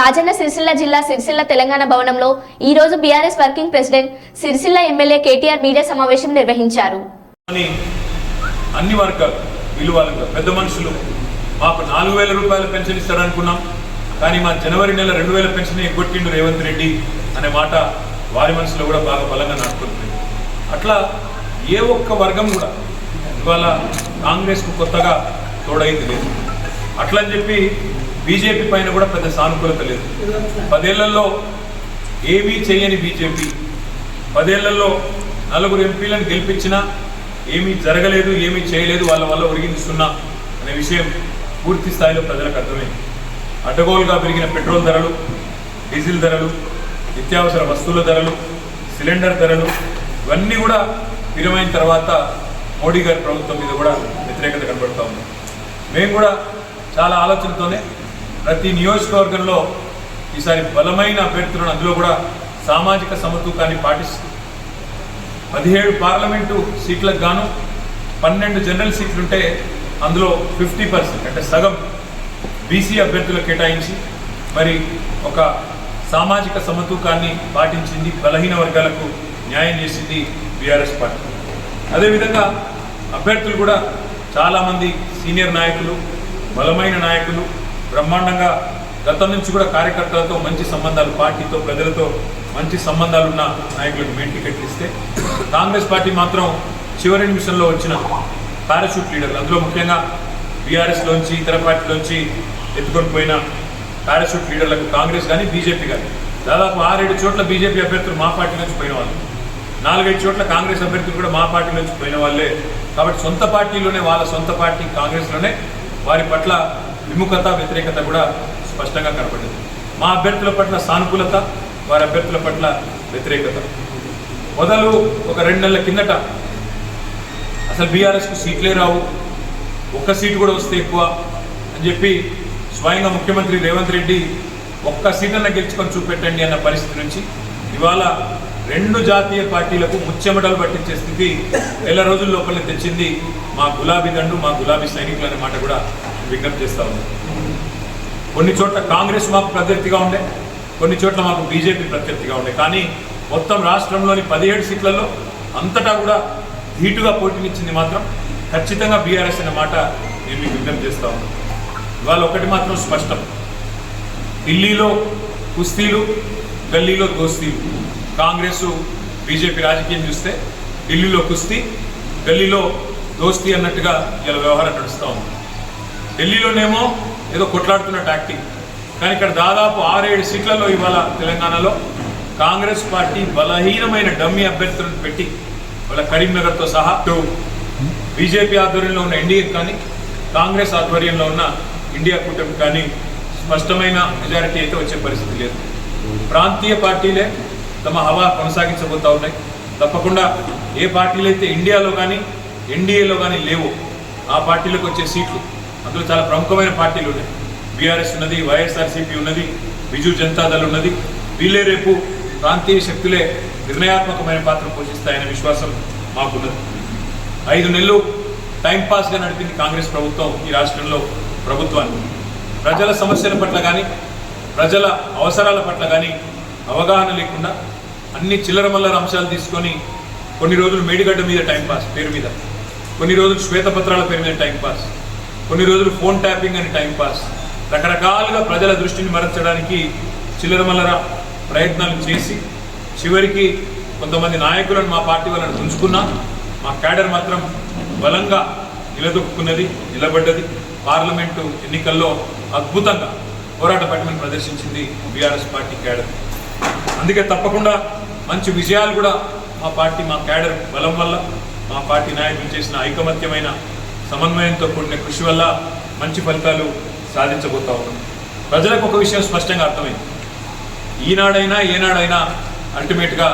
రాజన్న సిరిసిల్ల జిల్లా సిరిసిల్ల తెలంగాణ భవనంలో ఈ రోజు BRS working president Sircilla MLA KTR media సమావేశం నిర్వహించారు. అని అన్ని వర్గాలు విలువలు పెద్ద మనుషులు మాకు నాలుగు వేల రూపాయల పెన్షన్ ఇస్తారనుకున్నాం. కానీ మా జనవరి నెల రెండు వేల పెన్షన్ ఎగ్గొట్టిండు రేవంత్ రెడ్డి అనే మాట వారి మనసులో కూడా బాగా బలంగా నాటుకుంటుంది అట్లా ఏ ఒక్క వర్గం కూడా ఇవాళ కాంగ్రెస్కు కొత్తగా తోడైంది లేదు. అట్లా చెప్పి బీజేపీ పైన కూడా పెద్ద సానుకూలత లేదు. పదేళ్ళలో ఏమీ చేయని బీజేపీ. పదేళ్ళలో నలుగురు ఎంపీలను గెలిపించినా ఏమీ జరగలేదు ఏమీ చేయలేదు వాళ్ళ వల్ల ఒరిగింది సున్నా అనే విషయం పూర్తి స్థాయిలో ప్రజలకు అర్థమైంది. అడ్డగోలుగా పెరిగిన పెట్రోల్ ధరలు డీజిల్ ధరలు నిత్యావసర వస్తువుల ధరలు సిలిండర్ ధరలు ఇవన్నీ కూడా విరమైన తర్వాత మోడీ గారి ప్రభుత్వం మీద కూడా వ్యతిరేకత కనబడుతూ ఉంది. మేము కూడా చాలా ఆలోచనతోనే ప్రతి నియోజకవర్గంలో ఈసారి బలమైన అభ్యర్థులను అందులో కూడా సామాజిక సమతూకాన్ని పాటిస్తూ పదిహేడు పార్లమెంటు సీట్లకు గాను పన్నెండు జనరల్ సీట్లు ఉంటే అందులో ఫిఫ్టీ పర్సెంట్ అంటే సగం బీసీ అభ్యర్థులకు కేటాయించి మరి ఒక సామాజిక సమతూకాన్ని పాటించింది బలహీన వర్గాలకు న్యాయం చేసింది బీఆర్ఎస్ పార్టీ. అదేవిధంగా అభ్యర్థులు కూడా చాలామంది సీనియర్ నాయకులు బలమైన నాయకులు బ్రహ్మాండంగా గతం నుంచి కూడా కార్యకర్తలతో మంచి సంబంధాలు పార్టీతో ప్రజలతో మంచి సంబంధాలున్న నాయకులకు మెయిన్ టికెట్లు ఇస్తే కాంగ్రెస్ పార్టీ మాత్రం చివరి నిమిషంలో వచ్చిన పారాషూట్ లీడర్లు. అందులో ముఖ్యంగా బీఆర్ఎస్లోంచి ఇతర పార్టీలోంచి ఎత్తుకొని పోయిన పారాషూట్ లీడర్లకు కాంగ్రెస్ కానీ బీజేపీ కానీ దాదాపు ఆరేడు చోట్ల బీజేపీ అభ్యర్థులు మా పార్టీ నుంచి పోయిన వాళ్ళు. నాలుగైదు చోట్ల కాంగ్రెస్ అభ్యర్థులు కూడా మా పార్టీ నుంచి పోయిన వాళ్ళే. కాబట్టి సొంత పార్టీలోనే వాళ్ళ సొంత పార్టీ కాంగ్రెస్లోనే వారి పట్ల విముఖత వ్యతిరేకత కూడా స్పష్టంగా కనపడింది. మా అభ్యర్థుల పట్ల సానుకూలత వారి అభ్యర్థుల పట్ల వ్యతిరేకత. మొదలు ఒక రెండు నెలల కిందట అసలు బీఆర్ఎస్కు సీట్లే రావు ఒక్క సీటు కూడా వస్తే ఎక్కువ అని చెప్పి స్వయంగా ముఖ్యమంత్రి రేవంత్ రెడ్డి ఒక్క సీటన్న గెలుచుకొని చూపెట్టండి అన్న పరిస్థితి నుంచి ఇవాళ రెండు జాతీయ పార్టీలకు ముచ్చెమటలు పట్టించే స్థితి నెల రోజుల లోపలే తెచ్చింది మా గులాబీ దండు మా గులాబీ సైనికులు అనే మాట కూడా విజ్ఞప్తి చేస్తా ఉంది. కొన్ని చోట్ల కాంగ్రెస్ మాకు ప్రత్యర్థిగా ఉండే కొన్ని చోట్ల మాకు బీజేపీ ప్రత్యర్థిగా ఉండే. కానీ మొత్తం రాష్ట్రంలోని పదిహేడు సీట్లలో అంతటా కూడా ధీటుగా పోటీనిచ్చింది మాత్రం ఖచ్చితంగా బీఆర్ఎస్ అనే మాట నేను మీకు విజ్ఞప్తి చేస్తా ఉన్నాను ఇవాళ ఒకటి మాత్రం స్పష్టం. ఢిల్లీలో కుస్తీలు గల్లీలో దోస్తీలు. కాంగ్రెస్ బీజేపీ రాజకీయం చూస్తే ఢిల్లీలో కుస్తీ గల్లీలో దోస్తీ అన్నట్టుగా ఇలా వ్యవహారం నడుస్తూ ఉంది. ఢిల్లీలోనేమో ఏదో కొట్లాడుతున్న టాక్టిక్ కానీ ఇక్కడ దాదాపు ఆరేడు సీట్లలో ఇవాళ తెలంగాణలో కాంగ్రెస్ పార్టీ బలహీనమైన డమ్మీ అభ్యర్థులను పెట్టి వాళ్ళ కరీంనగర్తో సహా బీజేపీ ఆధ్వర్యంలో ఉన్న ఎన్డీఏ కానీ కాంగ్రెస్ ఆధ్వర్యంలో ఉన్న ఇండియా కూటమి కానీ స్పష్టమైన మెజారిటీ అయితే వచ్చే పరిస్థితి లేదు. ప్రాంతీయ పార్టీలే తమ హవా కొనసాగించబోతూ ఉన్నాయి. తప్పకుండా ఏ పార్టీలు అయితే ఇండియాలో కానీ ఎన్డీఏలో కానీ లేవు ఆ పార్టీలకు వచ్చే సీట్లు. అందులో చాలా ప్రముఖమైన పార్టీలు ఉన్నాయి. బీఆర్ఎస్ ఉన్నది వైఎస్ఆర్సీపీ ఉన్నది బిజు జనతాదళ్ ఉన్నది. వీళ్ళే రేపు ప్రాంతీయ శక్తులే నిర్ణయాత్మకమైన పాత్ర పోషిస్తాయనే విశ్వాసం మాకున్నది. ఐదు నెలలు టైంపాస్గా నడిపింది కాంగ్రెస్ ప్రభుత్వం ఈ రాష్ట్రంలో ప్రభుత్వాన్ని. ప్రజల సమస్యల పట్ల కానీ ప్రజల అవసరాల పట్ల కానీ అవగాహన లేకుండా అన్ని చిల్లర మల్లర అంశాలు తీసుకొని కొన్ని రోజులు మేడిగడ్డ మీద టైంపాస్ పేరు మీద. కొన్ని రోజులు శ్వేతపత్రాల పేరు మీద టైంపాస్ కొన్ని రోజులు ఫోన్ ట్యాపింగ్ అని టైంపాస్ రకరకాలుగా ప్రజల దృష్టిని మరల్చడానికి చిల్లర మల్లర ప్రయత్నాలు చేసి చివరికి కొంతమంది నాయకులను మా పార్టీ వాళ్ళని ఉంచుకున్నా మా క్యాడర్ మాత్రం బలంగా నిలదొక్కున్నది నిలబడ్డది. పార్లమెంటు ఎన్నికల్లో అద్భుతంగా పోరాట పట్టుమని ప్రదర్శించింది బీఆర్ఎస్ పార్టీ క్యాడర్. అందుకే తప్పకుండా మంచి విజయాలు కూడా మా పార్టీ మా క్యాడర్ బలం వల్ల మా పార్టీ నాయకులు చేసిన ఐకమత్యమైన సమన్వయంతో కూడిన కృషి వల్ల మంచి ఫలితాలు సాధించబోతా ఉన్నాం. ప్రజలకు ఒక విషయం స్పష్టంగా అర్థమైంది. ఈనాడైనా ఏనాడైనా అల్టిమేట్గా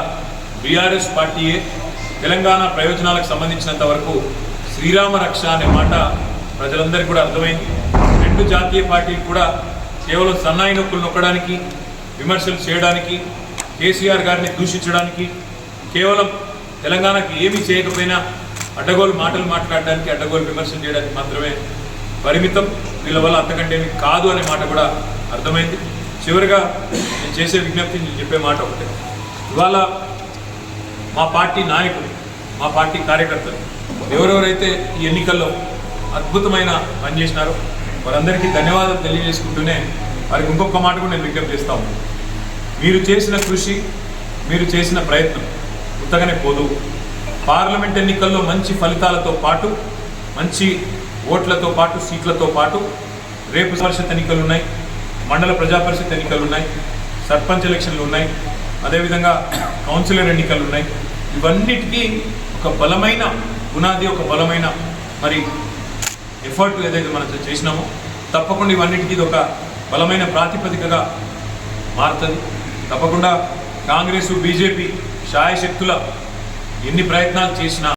బీఆర్ఎస్ పార్టీయే తెలంగాణ ప్రయోజనాలకు సంబంధించినంత వరకు శ్రీరామ రక్ష అనే మాట ప్రజలందరికీ కూడా అర్థమైంది. రెండు జాతీయ పార్టీలు కూడా కేవలం సన్నాయి నొక్కులు నొక్కడానికి విమర్శలు చేయడానికి కేసీఆర్ గారిని దూషించడానికి కేవలం తెలంగాణకి ఏమీ చేయకపోయినా అడ్డగోలు మాటలు మాట్లాడడానికి అడ్డగోలు విమర్శలు చేయడానికి మాత్రమే పరిమితం. వీళ్ళ వల్ల అంతకంటే కాదు అనే మాట కూడా అర్థమైంది. చివరిగా నేను చేసే విజ్ఞప్తి నేను చెప్పే మాట ఒకటే. ఇవాళ మా పార్టీ నాయకులు మా పార్టీ కార్యకర్తలు ఎవరెవరైతే ఈ ఎన్నికల్లో అద్భుతమైన పని చేసినారో వారందరికీ ధన్యవాదాలు తెలియజేసుకుంటూనే వారికి ఇంకొక మాట కూడా నేను విజ్ఞప్తి చేస్తా ఉన్నాను మీరు చేసిన కృషి మీరు చేసిన ప్రయత్నం ఉత్తగానే పోదు. పార్లమెంట్ ఎన్నికల్లో మంచి ఫలితాలతో పాటు మంచి ఓట్లతో పాటు సీట్లతో పాటు రేపు పరిషత్ ఎన్నికలు ఉన్నాయి మండల ప్రజా పరిషత్ ఎన్నికలు ఉన్నాయి సర్పంచ్ ఎలక్షన్లు ఉన్నాయి అదేవిధంగా కౌన్సిలర్ ఎన్నికలు ఉన్నాయి. ఇవన్నిటికీ ఒక బలమైన పునాది ఒక బలమైన మరి ఎఫర్ట్ ఏదైతే మనం చేసినామో తప్పకుండా ఇవన్నిటికీ ఇది ఒక బలమైన ప్రాతిపదికగా మారుతుంది. తప్పకుండా కాంగ్రెస్ బీజేపీ శాయశక్తుల ఎన్ని ప్రయత్నాలు చేసినా